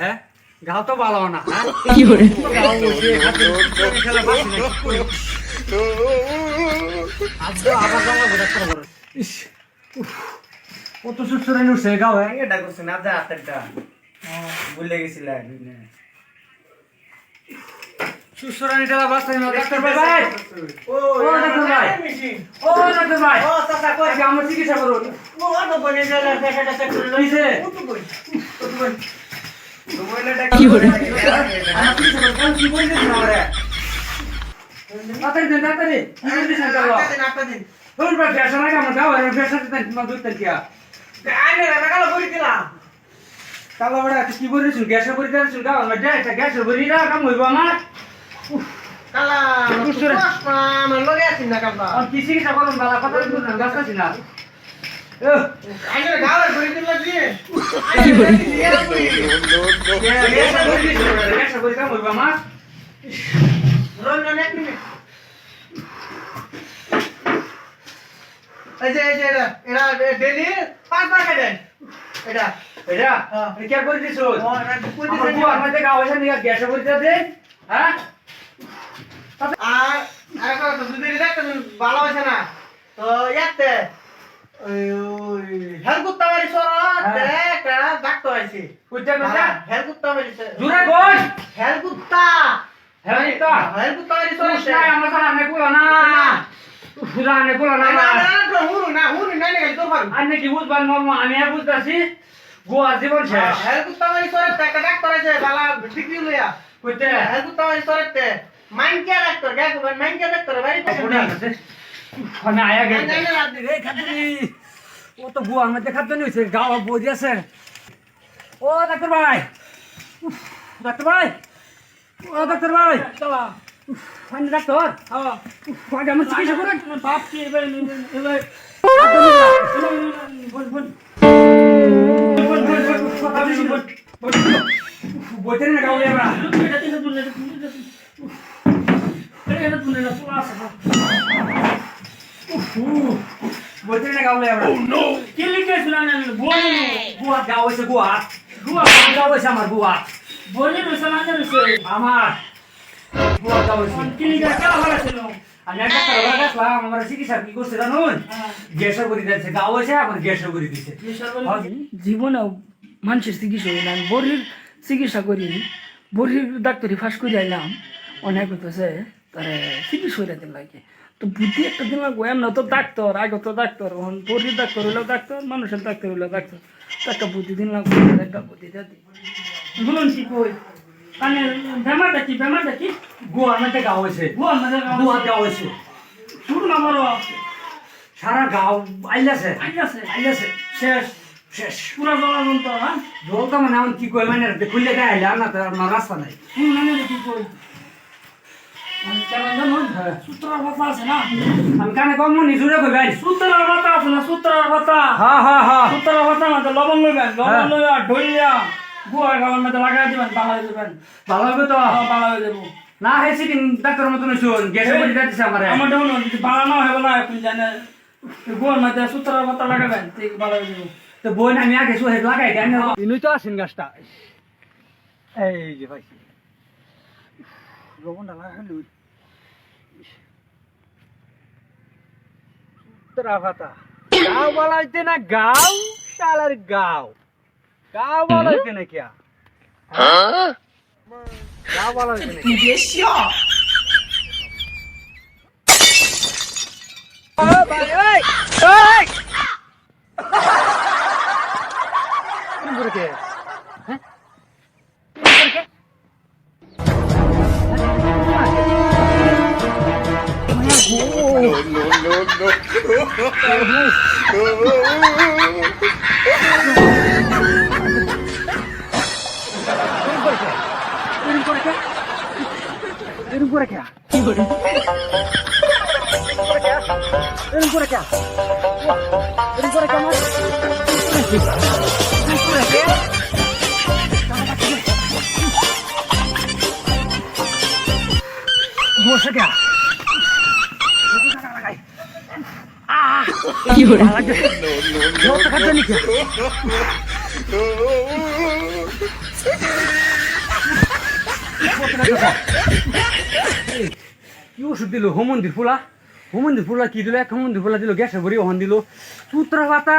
হ্যাঁ? গাও তো ভালো না হ্যাঁ? কি করে গাও বসে হাতে খেলা পাচ্ছি না আবার গাও বড় করে বড় ইস উফ, কত সুসুরে নুসে গাও হ্যাঁ? এটা করছে না যা হাতেরটা ভুলে গেছিলাম সুসুরানি টেলা বাস্তা না ডাক্তার ভাই ও ও, ডাক্তার ভাই। ও ডাক্তার ভাই। ও চাচা কই? আগে আমার চিকিৎসা করুন। ও অত বনে গেল দেখাটা চেক করে কিসে? কত কই কত কই মোবাইলটা কি কি বলছিস না আমারে তাড়াতাড়ি দেন তাড়াতাড়ি কি বলছিস না কালো দিন আপনি দিন তোর ভাই ফ্যাশন লাগে আমার গাও আর ফ্যাশন দেন তোমার দুধ তেল কিয়া আইনে রাগালো করে দিলাম কালো বড় তুই কি বলিস গ্যাসের বড়ি দেন গাও আমার ড্রাইটা গ্যাসের বড়ি না কাম হইব আমার কালা কুসুরে। আমার না কালা আর কি চিকিৎসা করুন বালা কথা বলুন গাছ আছি না আইনে গাওয়ার করে দিলাম কি কি করে? গ্যাসের বড়ি দিস গ্যাসের বড়ি কাম হইব আমার রঞ্জন এক মিনিট এই যে এই যে এটা এটা ডেলি পাঁচবার খাইবেন এটা এটা হ্যাঁ। এটা কি করে দিছ বড়ি দে হ্যাঁ আর আর একটা কথা, যদি এটা একটা ভালো হয়েছে না তো ইয়াতে ওই ওই হেলকুত্তা বাড়ি সরত হ্যাঁ। একটা ডাক্তার আইছে কইতে কইতে হেলকুত্তা বাড়ি জুরে কই হেলকুত্তা হেলকুত্তা? হেলকুত্তা বাড়ি তোর সরত নাই আমার সারা নে কইলো না সুরা নে কইলো না না না। না হুরু না হুরু নাই না তো ভাই আমি কি বুঝবার মর্ম আমি আর বুঝতাছি গোয়া জীবন শেষ হেলকুত্তা বাড়ি সরত একটা ডাক্তার আছে বালা ডিগ্রি লইয়া কইতে হেলকুত্তা বাড়ি সরত মাইন কে ডাক্তার কে মাইন কে ডাক্তার বাড়ি কোনে আছে আয়া গে নাই না রাত রে খাতুনি ও তো গোয়ার মধ্যে খাদ্য নিয়েছে গাওয়া বই আছে ও ডাক্তার ভাই ডাক্তার ভাই ও ডাক্তার ভাই ফাইন ডাক্তার হ্যাঁ আগে আমার চিকিৎসা করেন ভাবছি এবার বইতে না গাওয়া এবার এটা তিন দুন এটা তুলে না তোলা আছে বইতে না কি লিখেছিলেন গুয়া হয়েছে গুয়া গুয়া গাও হয়েছে আমার গুয়া বলি রয়েছে না রয়েছে আমার গুয়া গাও হয়েছে কি কেন ভালো আমি একটা কারবার গেছিলাম আমার চিকিৎসা কি করছে জানুন? গ্যাসের করে দিয়েছে গাও হয়েছে আমার গ্যাসের করে দিয়েছে। জীবনেও মানুষের চিকিৎসা হইল আমি বড়ির চিকিৎসা করি বড়ির ডাক্তারি ফাঁস করে আইলাম। অনেক হইতেছে তারে চিকিৎসা হইলে দিন লাগে। তো বুদ্ধি একটা দিন লাগবো এমন তো ডাক্তার আগে তো ডাক্তার বড়ির ডাক্তার হইলেও ডাক্তার মানুষের ডাক্তার হইলেও ডাক্তার। একটা বুদ্ধি দিন লাগবো একটা বুদ্ধি দিয়ে দিই বলুন কি কই? মানে বেমারটা কি বেমারটা কি গুয়ার মধ্যে গাও হয়েছে। বল না গুয়া গাও হয়েছে। শুরু সারা গাও আইলাছে। আইলাছে। আইলাছে। শেষ শেষ। পুরা জলা যন্ত হ্যাঁ জলটা মানে আমার কি কই মানে খুললে গায়ে আইলাম না তো আমার রাস্তা নাই। শুরু না কি কই। আমি সূত্রার কথা আছে না কানে কম নিজুরে কই ভাই সূত্রার কথা আছে না সূত্রার কথা হ্যাঁ হ্যাঁ হ্যাঁ সূত্রার কথা মধ্যে লবণ লইবেন লবণ হ্যাঁ। লইয়া ঢইলিয়া গুয়া গাওয়ার মধ্যে লাগাই দিবেন বালা হয়ে যাবেন ভালো হবে তো বালা হয়ে যাব না হে সিটিং ডাক্তার মতন শুন গ্যাসের করে দিতেছে আমারে আমার দেখুন বালা না হবে না এখন জানে গুয়ার মধ্যে সূত্রার কথা লাগাবেন ঠিক বালা হয়ে যাব তো বোন আমি আগে সো হেড লাগাই দেন ইনুই এই যে ভাই লবণটা লাগাইলু তোরা ভাতা গাও বলাইতে না গাও শালার গাও গাও বলাইতে না কিয়া গাও বলাইতে না ¿Quién por qué? কি করে ¿Quién por qué? ¿Quién por qué más? ¿Quién por বসে গা কি ওষুধ দিল হোমন্দির ফুলা হোমন্দির ফুলা কি দিল এক হোমন্দির ফুলা দিল গ্যাসে ভরি ওহন দিল সূত্র পাতা